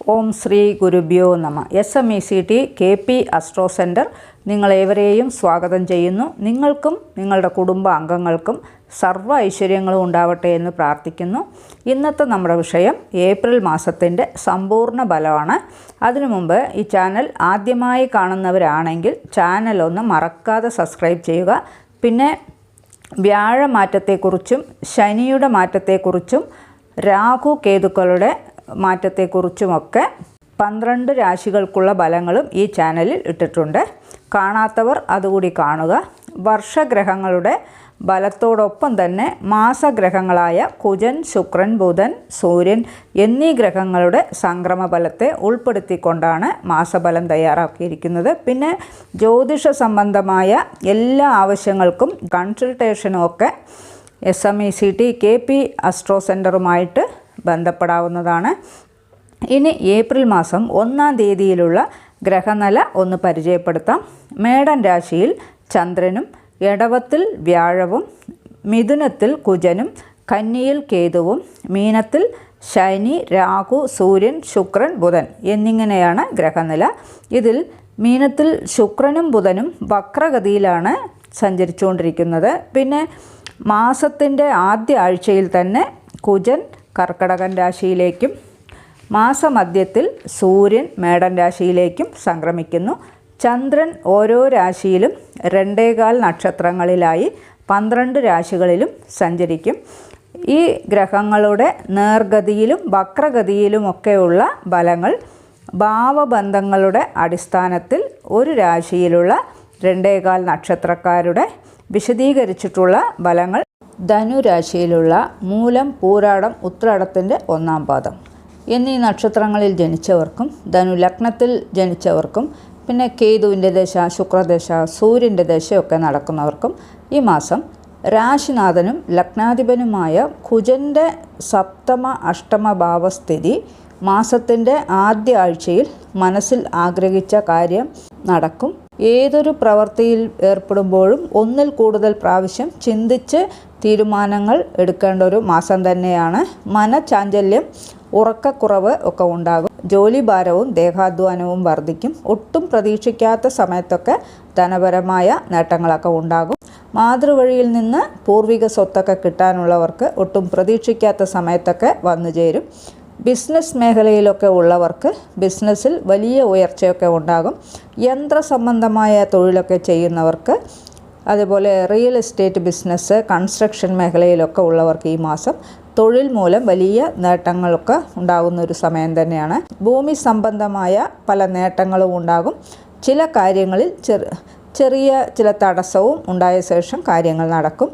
ഓം ശ്രീ ഗുരുഭ്യോ നമ. S M E C T K P astro centre നിങ്ങളേവരെയും സ്വാഗതം ചെയ്യുന്നു. നിങ്ങൾക്കും നിങ്ങളുടെ കുടുംബ അംഗങ്ങൾക്കും സർവ ഐശ്വര്യങ്ങളും ഉണ്ടാവട്ടെ എന്ന് പ്രാർത്ഥിക്കുന്നു. ഇന്നത്തെ നമ്മുടെ വിഷയം ഏപ്രിൽ മാസത്തിന്റെ സമ്പൂർണ ഫലമാണ്. അതിനു മുമ്പ് ഈ ചാനൽ ആദ്യമായി കാണുന്നവരാണെങ്കിൽ ചാനൽ ഒന്ന് മറക്കാതെ സബ്സ്ക്രൈബ് ചെയ്യുക. പിന്നെ വ്യാഴമാറ്റത്തെക്കുറിച്ചും ശനിയുടെ മാറ്റത്തെക്കുറിച്ചും രാഹു കേതുക്കളുടെ മാറ്റത്തെക്കുറിച്ചുമൊക്കെ പന്ത്രണ്ട് രാശികൾക്കുള്ള ഫലങ്ങളും ഈ ചാനലിൽ ഇട്ടിട്ടുണ്ട്. കാണാത്തവർ അതുകൂടി കാണുക. വർഷഗ്രഹങ്ങളുടെ ബലത്തോടൊപ്പം തന്നെ മാസഗ്രഹങ്ങളായ കുജൻ ശുക്രൻ ബുധൻ സൂര്യൻ എന്നീ ഗ്രഹങ്ങളുടെ സംക്രമ ഫലത്തെ ഉൾപ്പെടുത്തിക്കൊണ്ടാണ് മാസഫലം തയ്യാറാക്കിയിരിക്കുന്നത്. പിന്നെ ജ്യോതിഷ സംബന്ധമായ എല്ലാ ആവശ്യങ്ങൾക്കും കൺസൾട്ടേഷനും ഒക്കെ S M E C T K P astro സെന്ററുമായിട്ട് ബന്ധപ്പെടാവുന്നതാണ്. ഇനി ഏപ്രിൽ മാസം ഒന്നാം തീയതിയിലുള്ള ഗ്രഹനില ഒന്ന് പരിചയപ്പെടുത്താം. മേടൻ രാശിയിൽ ചന്ദ്രനും എടവത്തിൽ വ്യാഴവും മിഥുനത്തിൽ കുജനും കന്നിയിൽ കേതുവും മീനത്തിൽ ശനി രാഹു സൂര്യൻ ശുക്രൻ ബുധൻ എന്നിങ്ങനെയാണ് ഗ്രഹനില. ഇതിൽ മീനത്തിൽ ശുക്രനും ബുധനും വക്രഗതിയിലാണ് സഞ്ചരിച്ചുകൊണ്ടിരിക്കുന്നത്. പിന്നെ മാസത്തിന്റെ ആദ്യ ആഴ്ചയിൽ തന്നെ കുജൻ കർക്കടകൻ രാശിയിലേക്കും മാസമധ്യത്തിൽ സൂര്യൻ മേടൻ രാശിയിലേക്കും സംക്രമിക്കുന്നു. ചന്ദ്രൻ ഓരോ രാശിയിലും രണ്ടേകാൽ നക്ഷത്രങ്ങളിലായി പന്ത്രണ്ട് രാശികളിലും സഞ്ചരിക്കും. ഈ ഗ്രഹങ്ങളുടെ നേർഗതിയിലും വക്രഗതിയിലുമൊക്കെയുള്ള ഫലങ്ങൾ ഭാവബന്ധങ്ങളുടെ അടിസ്ഥാനത്തിൽ ഒരു രാശിയിലുള്ള രണ്ടേകാൽ നക്ഷത്രക്കാരുടെ വിശദീകരിച്ചിട്ടുള്ള ഫലങ്ങൾ ധനുരാശിയിലുള്ള മൂലം പൂരാടം ഉത്രാടത്തിന്റെ ഒന്നാം പാദം. എന്നീ നക്ഷത്രങ്ങളിൽ ജനിച്ചവർക്കും ധനു ലഗ്നത്തിൽ ജനിച്ചവർക്കും പിന്നെ കേതുവിന്റെ ദശ ശുക്രദശ സൂര്യന്റെ ദശയൊക്കെ നടക്കുന്നവർക്കും ഈ മാസം രാശിനാഥനും ലഗ്നാധിപനുമായ കുജന്റെ സപ്തമ അഷ്ടമ ഭാവസ്ഥിതി മാസത്തിന്റെ ആദ്യ ആഴ്ചയിൽ മനസ്സിൽ ആഗ്രഹിച്ച കാര്യം നടക്കും. ഏതൊരു പ്രവൃത്തിയിൽ ഏർപ്പെടുമ്പോഴും ഒന്നിൽ കൂടുതൽ പ്രാവശ്യം ചിന്തിച്ച് തീരുമാനങ്ങൾ എടുക്കേണ്ട ഒരു മാസം തന്നെയാണ്. മനചാഞ്ചല്യം ഉറക്കക്കുറവ് ഒക്കെ ഉണ്ടാകും. ജോലിഭാരവും ദേഹാധ്വാനവും വർദ്ധിക്കും. ഒട്ടും പ്രതീക്ഷിക്കാത്ത സമയത്തൊക്കെ ധനപരമായ നേട്ടങ്ങളൊക്കെ ഉണ്ടാകും. മാതൃവഴിയിൽ നിന്ന് പൂർവിക സ്വത്തൊക്കെ കിട്ടാനുള്ളവർക്ക് ഒട്ടും പ്രതീക്ഷിക്കാത്ത സമയത്തൊക്കെ വന്നു ചേരും. ബിസിനസ് മേഖലയിലൊക്കെ ഉള്ളവർക്ക് ബിസിനസ്സിൽ വലിയ ഉയർച്ചയൊക്കെ ഉണ്ടാകും. യന്ത്ര സംബന്ധമായ തൊഴിലൊക്കെ ചെയ്യുന്നവർക്ക് അതുപോലെ റിയൽ എസ്റ്റേറ്റ് ബിസിനസ് കൺസ്ട്രക്ഷൻ മേഖലയിലൊക്കെ ഉള്ളവർക്ക് ഈ മാസം തൊഴിൽ മൂലം വലിയ നേട്ടങ്ങളൊക്കെ ഉണ്ടാകുന്ന ഒരു സമയം തന്നെയാണ്. ഭൂമി സംബന്ധമായ പല നേട്ടങ്ങളും ഉണ്ടാകും. ചില കാര്യങ്ങളിൽ ചെറു ചെറിയ ചില തടസ്സവും ഉണ്ടായ ശേഷം കാര്യങ്ങൾ നടക്കും.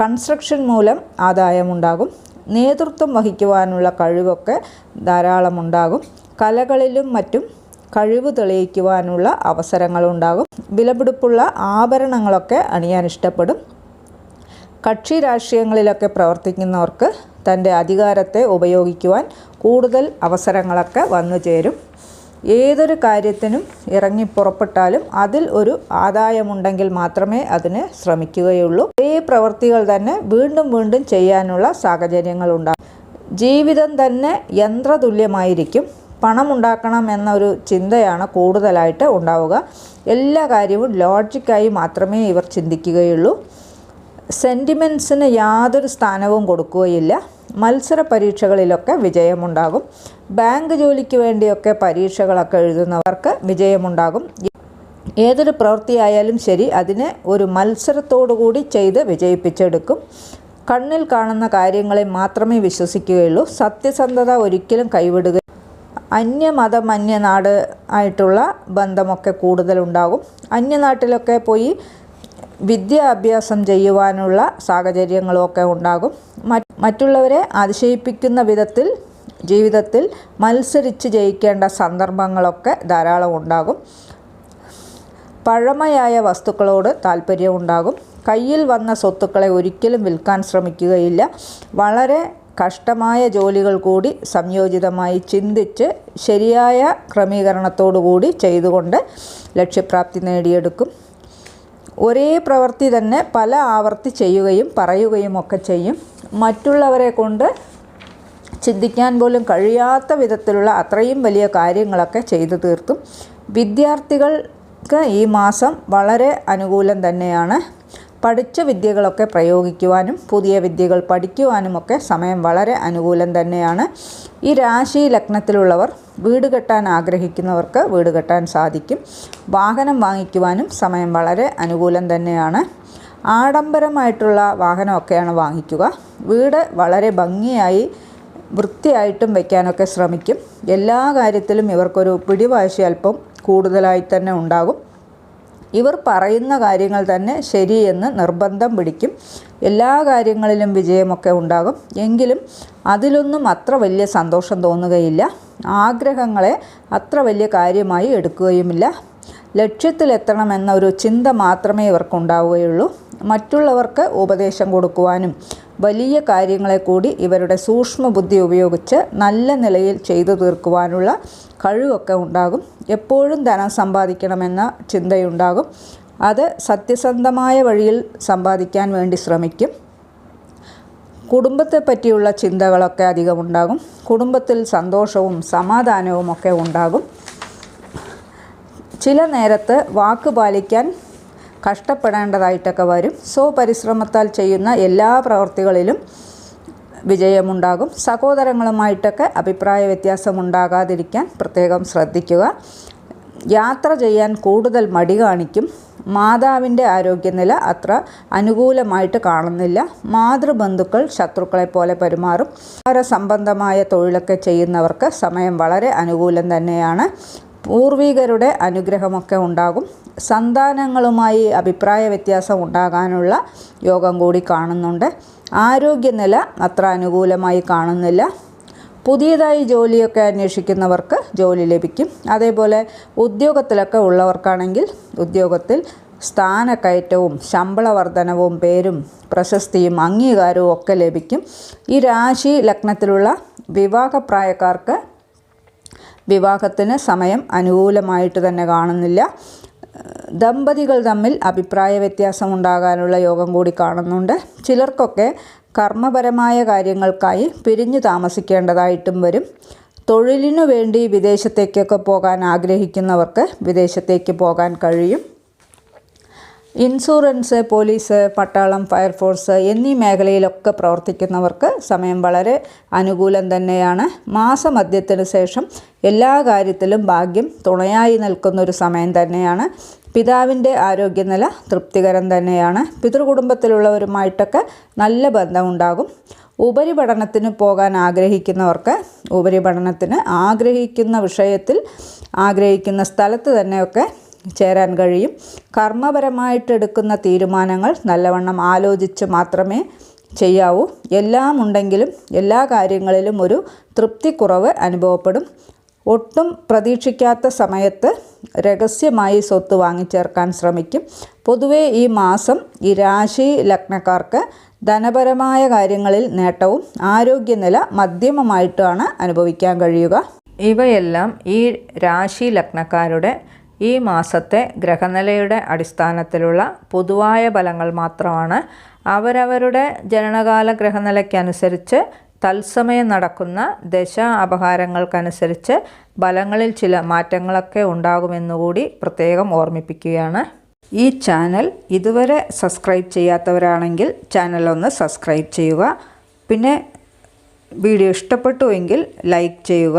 കൺസ്ട്രക്ഷൻ മൂലം ആദായമുണ്ടാകും നേതൃത്വം വഹിക്കുവാനുള്ള കഴിവൊക്കെ ധാരാളമുണ്ടാകും. കലകളിലും മറ്റും കഴിവ് തെളിയിക്കുവാനുള്ള അവസരങ്ങളുണ്ടാകും. വിലപിടിപ്പുള്ള ആഭരണങ്ങളൊക്കെ അണിയാൻ ഇഷ്ടപ്പെടും. കക്ഷി രാഷ്ട്രീയങ്ങളിലൊക്കെ പ്രവർത്തിക്കുന്നവർക്ക് തന്റെ അധികാരത്തെ ഉപയോഗിക്കുവാൻ കൂടുതൽ അവസരങ്ങളൊക്കെ വന്നു ചേരും ഏതൊരു കാര്യത്തിനും ഇറങ്ങി പുറപ്പെട്ടാലും അതിൽ ഒരു ആദായമുണ്ടെങ്കിൽ മാത്രമേ അതിന് ശ്രമിക്കുകയുള്ളൂ. ഈ പ്രവൃത്തികൾ തന്നെ വീണ്ടും വീണ്ടും ചെയ്യാനുള്ള സാഹചര്യങ്ങൾ ഉണ്ടാകും. ജീവിതം തന്നെ യന്ത്രതുല്യമായിരിക്കും. പണം ഉണ്ടാക്കണം എന്നൊരു ചിന്തയാണ് കൂടുതലായിട്ട് ഉണ്ടാവുക. എല്ലാ കാര്യവും ലോജിക്കായി മാത്രമേ ഇവർ ചിന്തിക്കുകയുള്ളൂ. സെന്റിമെൻസിന് യാതൊരു സ്ഥാനവും കൊടുക്കുകയില്ല. മത്സര പരീക്ഷകളിലൊക്കെ വിജയമുണ്ടാകും. ബാങ്ക് ജോലിക്ക് വേണ്ടിയൊക്കെ പരീക്ഷകളൊക്കെ എഴുതുന്നവർക്ക് വിജയമുണ്ടാകും. ഏതൊരു പ്രവൃത്തിയായാലും ശരി അതിനെ ഒരു മത്സരത്തോടു കൂടി ചെയ്ത് വിജയിപ്പിച്ചെടുക്കും. കണ്ണിൽ കാണുന്ന കാര്യങ്ങളെ മാത്രമേ വിശ്വസിക്കുകയുള്ളൂ. സത്യസന്ധത ഒരിക്കലും കൈവിടുക അന്യമതം അന്യനാട് ആയിട്ടുള്ള ബന്ധമൊക്കെ കൂടുതലുണ്ടാകും. അന്യനാട്ടിലൊക്കെ പോയി വിദ്യാഭ്യാസം ചെയ്യുവാനുള്ള സാഹചര്യങ്ങളുമൊക്കെ ഉണ്ടാകും. മറ്റുള്ളവരെ അതിശയിപ്പിക്കുന്ന വിധത്തിൽ ജീവിതത്തിൽ മത്സരിച്ച് ജയിക്കേണ്ട സന്ദർഭങ്ങളൊക്കെ ധാരാളം ഉണ്ടാകും. പഴമയായ വസ്തുക്കളോട് താല്പര്യമുണ്ടാകും കയ്യിൽ വന്ന സ്വത്തുക്കളെ ഒരിക്കലും വിൽക്കാൻ ശ്രമിക്കുകയില്ല. വളരെ കഷ്ടമായ ജോലികൾ കൂടി സംയോജിതമായി ചിന്തിച്ച് ശരിയായ ക്രമീകരണത്തോടുകൂടി ചെയ്തുകൊണ്ട് ലക്ഷ്യപ്രാപ്തി നേടിയെടുക്കും. ഒരേ പ്രവൃത്തി തന്നെ പല ആവർത്തി ചെയ്യുകയും പറയുകയും ഒക്കെ ചെയ്യും. മറ്റുള്ളവരെ കൊണ്ട് ചിന്തിക്കാൻ പോലും കഴിയാത്ത വിധത്തിലുള്ള അത്രയും വലിയ കാര്യങ്ങളൊക്കെ ചെയ്തു തീർത്തും. വിദ്യാർത്ഥികൾക്ക് ഈ മാസം വളരെ അനുകൂലം തന്നെയാണ്. പഠിച്ച വിദ്യകളൊക്കെ പ്രയോഗിക്കുവാനും പുതിയ വിദ്യകൾ പഠിക്കുവാനുമൊക്കെ സമയം വളരെ അനുകൂലം തന്നെയാണ്. ഈ രാശി ലഗ്നത്തിലുള്ളവർ വീട് കെട്ടാൻ ആഗ്രഹിക്കുന്നവർക്ക് വീട് കെട്ടാൻ സാധിക്കും. വാഹനം വാങ്ങിക്കുവാനും സമയം വളരെ അനുകൂലം തന്നെയാണ്. ആഡംബരമായിട്ടുള്ള വാഹനമൊക്കെയാണ് വാങ്ങിക്കുക. വീട് വളരെ ഭംഗിയായി വൃത്തിയായിട്ടും വയ്ക്കാനൊക്കെ ശ്രമിക്കും. എല്ലാ കാര്യത്തിലും ഇവർക്കൊരു പിടിവാശി അല്പം കൂടുതലായി തന്നെ ഉണ്ടാകും. ഇവർ പറയുന്ന കാര്യങ്ങൾ തന്നെ ശരിയെന്ന് നിർബന്ധം പിടിക്കും. എല്ലാ കാര്യങ്ങളിലും വിജയമൊക്കെ ഉണ്ടാകും. എങ്കിലും അതിലൊന്നും അത്ര വലിയ സന്തോഷം തോന്നുകയില്ല. ആഗ്രഹങ്ങളെ അത്ര വലിയ കാര്യമായി എടുക്കുകയുമില്ല. ലക്ഷ്യത്തിലെത്തണമെന്ന ഒരു ചിന്ത മാത്രമേ ഇവർക്കുണ്ടാവുകയുള്ളൂ. മറ്റുള്ളവർക്ക് ഉപദേശം കൊടുക്കുവാനും വലിയ കാര്യങ്ങളെ കൂടി ഇവരുടെ സൂക്ഷ്മബുദ്ധി ഉപയോഗിച്ച് നല്ല നിലയിൽ ചെയ്തു തീർക്കുവാനുള്ള കഴിവൊക്കെ ഉണ്ടാകും. എപ്പോഴും ധനം സമ്പാദിക്കണമെന്ന ചിന്തയുണ്ടാകും. അത് സത്യസന്ധമായ വഴിയിൽ സമ്പാദിക്കാൻ വേണ്ടി ശ്രമിക്കും. കുടുംബത്തെ പറ്റിയുള്ള ചിന്തകളൊക്കെ അധികം ഉണ്ടാകും. കുടുംബത്തിൽ സന്തോഷവും സമാധാനവും ഒക്കെ ഉണ്ടാകും. ചില നേരത്ത് വാക്ക് പാലിക്കാൻ കഷ്ടപ്പെടേണ്ടതായിട്ടൊക്കെ വരും. സ്വപരിശ്രമത്താൽ ചെയ്യുന്ന എല്ലാ പ്രവർത്തികളിലും വിജയമുണ്ടാകും. സഹോദരങ്ങളുമായിട്ടൊക്കെ അഭിപ്രായ വ്യത്യാസം ഉണ്ടാകാതിരിക്കാൻ പ്രത്യേകം ശ്രദ്ധിക്കുക. യാത്ര ചെയ്യാൻ കൂടുതൽ മടി കാണിക്കും. മാതാവിന്റെ ആരോഗ്യനില അത്ര അനുകൂലമായിട്ട് കാണുന്നില്ല. മാതൃബന്ധുക്കൾ ശത്രുക്കളെ പോലെ പെരുമാറും. സംബന്ധമായ തൊഴിലൊക്കെ ചെയ്യുന്നവർക്ക് സമയം വളരെ അനുകൂലം തന്നെയാണ്. പൂർവികരുടെ അനുഗ്രഹമൊക്കെ ഉണ്ടാകും. സന്താനങ്ങളുമായി അഭിപ്രായ വ്യത്യാസം ഉണ്ടാകാനുള്ള യോഗം കൂടി കാണുന്നുണ്ട്. ആരോഗ്യനില അത്ര അനുകൂലമായി കാണുന്നില്ല. പുതിയതായി ജോലിയൊക്കെ അന്വേഷിക്കുന്നവർക്ക് ജോലി ലഭിക്കും. അതേപോലെ ഉദ്യോഗത്തിലൊക്കെ ഉള്ളവർക്കാണെങ്കിൽ ഉദ്യോഗത്തിൽ സ്ഥാനക്കയറ്റവും ശമ്പള വർധനവും പേരും പ്രശസ്തിയും അംഗീകാരവും ഒക്കെ ലഭിക്കും. ഈ രാശി ലഗ്നത്തിലുള്ള വിവാഹപ്രായക്കാർക്ക് വിവാഹത്തിന് സമയം അനുകൂലമായിട്ട് തന്നെ കാണുന്നില്ല. ദമ്പതികൾ തമ്മിൽ അഭിപ്രായ വ്യത്യാസം ഉണ്ടാകാനുള്ള യോഗം കൂടി കാണുന്നുണ്ട്. ചിലർക്കൊക്കെ കർമ്മപരമായ കാര്യങ്ങൾക്കായി പിരിഞ്ഞു താമസിക്കേണ്ടതായിട്ടും വരും. തൊഴിലിനു വേണ്ടി വിദേശത്തേക്കൊക്കെ പോകാൻ ആഗ്രഹിക്കുന്നവർക്ക് വിദേശത്തേക്ക് പോകാൻ കഴിയും. ഇൻഷുറൻസ് പോലീസ് പട്ടാളം ഫയർഫോഴ്സ് എന്നീ മേഖലയിലൊക്കെ പ്രവർത്തിക്കുന്നവർക്ക് സമയം വളരെ അനുകൂലം തന്നെയാണ്. മാസമധ്യത്തിന് ശേഷം എല്ലാ കാര്യത്തിലും ഭാഗ്യം തുണയായി നിൽക്കുന്ന ഒരു സമയം തന്നെയാണ്. പിതാവിന്റെ ആരോഗ്യനില തൃപ്തികരം തന്നെയാണ്. പിതൃകുടുംബത്തിലുള്ളവരുമായിട്ടൊക്കെ നല്ല ബന്ധമുണ്ടാകും. ഉപരിപഠനത്തിന് പോകാൻ ആഗ്രഹിക്കുന്നവർക്ക് ഉപരിപഠനത്തിന് ആഗ്രഹിക്കുന്ന വിഷയത്തിൽ ആഗ്രഹിക്കുന്ന സ്ഥലത്ത് തന്നെയൊക്കെ ചേരാൻ കഴിയും. കർമ്മപരമായിട്ട് എടുക്കുന്ന തീരുമാനങ്ങൾ നല്ലവണ്ണം ആലോചിച്ച് മാത്രമേ ചെയ്യാവൂ. എല്ലാം ഉണ്ടെങ്കിലും എല്ലാ കാര്യങ്ങളിലും ഒരു തൃപ്തിക്കുറവ് അനുഭവപ്പെടും. ഒട്ടും പ്രതീക്ഷിക്കാത്ത സമയത്ത് രഹസ്യമായി സ്വത്ത് വാങ്ങിച്ചേർക്കാൻ ശ്രമിക്കും. പൊതുവെ ഈ മാസം ഈ രാശി ലഗ്നക്കാർക്ക് ധനപരമായ കാര്യങ്ങളിൽ നേട്ടവും ആരോഗ്യനില മധ്യമമായിട്ടാണ് അനുഭവിക്കാൻ കഴിയുക. ഇവയെല്ലാം ഈ രാശി ലഗ്നക്കാരുടെ ഈ മാസത്തെ ഗ്രഹനിലയുടെ അടിസ്ഥാനത്തിലുള്ള പൊതുവായ ഫലങ്ങൾ മാത്രമാണ്. അവരവരുടെ ജനനകാല ഗ്രഹനിലയ്ക്കനുസരിച്ച് തത്സമയം നടക്കുന്ന ദശ അപഹാരങ്ങൾക്കനുസരിച്ച് ഫലങ്ങളിൽ ചില മാറ്റങ്ങളൊക്കെ ഉണ്ടാകുമെന്നുകൂടി പ്രത്യേകം ഓർമ്മിപ്പിക്കുകയാണ്. ഈ ചാനൽ ഇതുവരെ സബ്സ്ക്രൈബ് ചെയ്യാത്തവരാണെങ്കിൽ ചാനൽ ഒന്ന് സബ്സ്ക്രൈബ് ചെയ്യുക. പിന്നെ വീഡിയോ ഇഷ്ടപ്പെട്ടുവെങ്കിൽ ലൈക്ക് ചെയ്യുക.